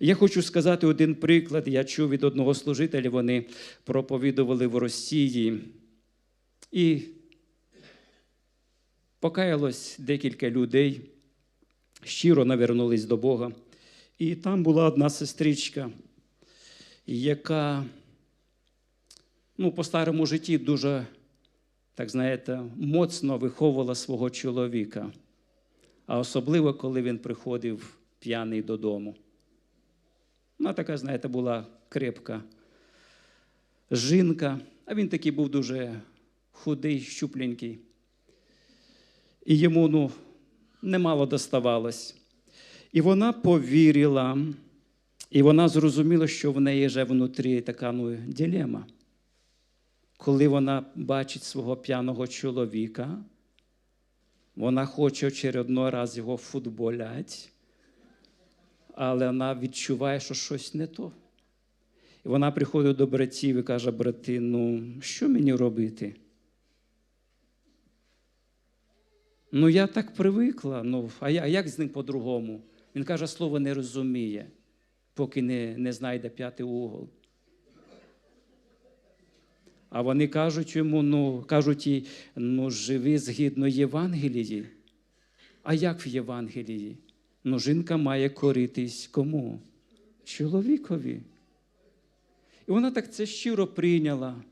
Я хочу сказати один приклад. Я чув від одного служителя, вони проповідували в Росії. І покаялось декілька людей, щиро навернулись до Бога. І там була одна сестричка, яка ну, по старому житті дуже, так знаєте, моцно виховувала свого чоловіка, а особливо, коли він приходив п'яний додому. Вона така, знаєте, була крепка жінка, а він такий був дуже худий, щупленький. І йому ну, немало доставалось. І вона повірила, і вона зрозуміла, що в неї вже внутрі така ну, дилема. Коли вона бачить свого п'яного чоловіка, вона хоче очередной раз його футболять, але вона відчуває, що щось не то. І вона приходить до братів і каже: брати, ну що мені робити? Ну, я так привикла, ну, а як з ним по-другому? Він каже, слово не розуміє, поки не, не знайде п'ятий угол. А вони кажуть йому, ну, кажуть їй, ну, живи згідно Євангелії. А як в Євангелії? Ну, жінка має коритись кому? Чоловікові. І вона так це щиро прийняла.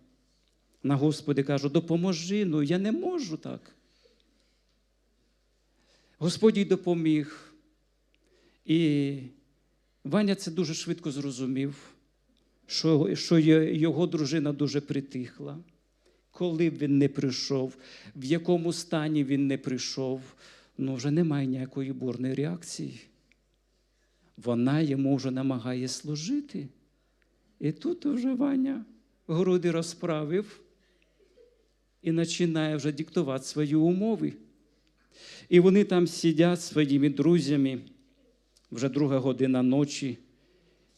На Господи кажу, допоможи, ну я не можу так. Господь їй допоміг. І Ваня це дуже швидко зрозумів, що, що його дружина дуже притихла. Коли б він не прийшов, в якому стані він не прийшов, ну вже немає ніякої бурної реакції. Вона йому вже намагає служити. І тут вже Ваня груди розправив і починає вже диктувати свої умови. І вони там сидять своїми друзями, вже друга година ночі,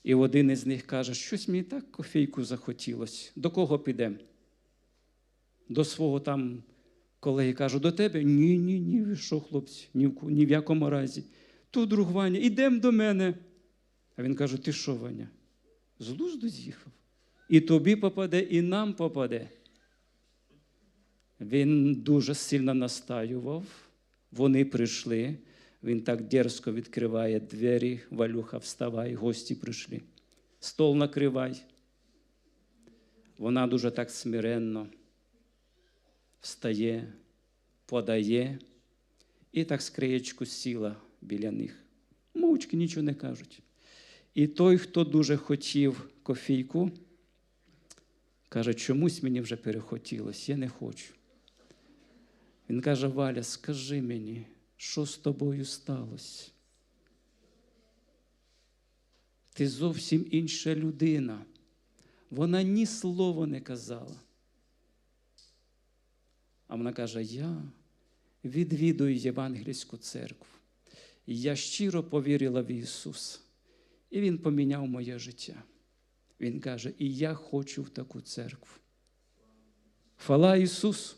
і один із них каже, щось мені так кофейку захотілося. До кого підемо? До свого там колеги кажу, до тебе? Ні, ні, ні, що, хлопці, ні в, ні в якому разі. Тут друг Ваня, ідемо до мене. А він каже: ти що, Ваня? З глузду з'їхав. І тобі попаде, і нам попаде. Він дуже сильно настаював. Вони прийшли. Він так дерзко відкриває двері, Валюха, вставай, гості прийшли. Стол накривай. Вона дуже так смиренно встає, подає і так скриєчку сіла біля них. Мовчки нічого не кажуть. І той, хто дуже хотів кофійку, каже, чомусь мені вже перехотілось, я не хочу. Він каже: Валя, скажи мені, що з тобою сталося? Ти зовсім інша людина. Вона ні слова не казала. А вона каже: Я відвідую Євангельську церкву. Я щиро повірила в Ісус, І Він поміняв моє життя. Він каже: І я хочу в таку церкву. Хвала Ісусу!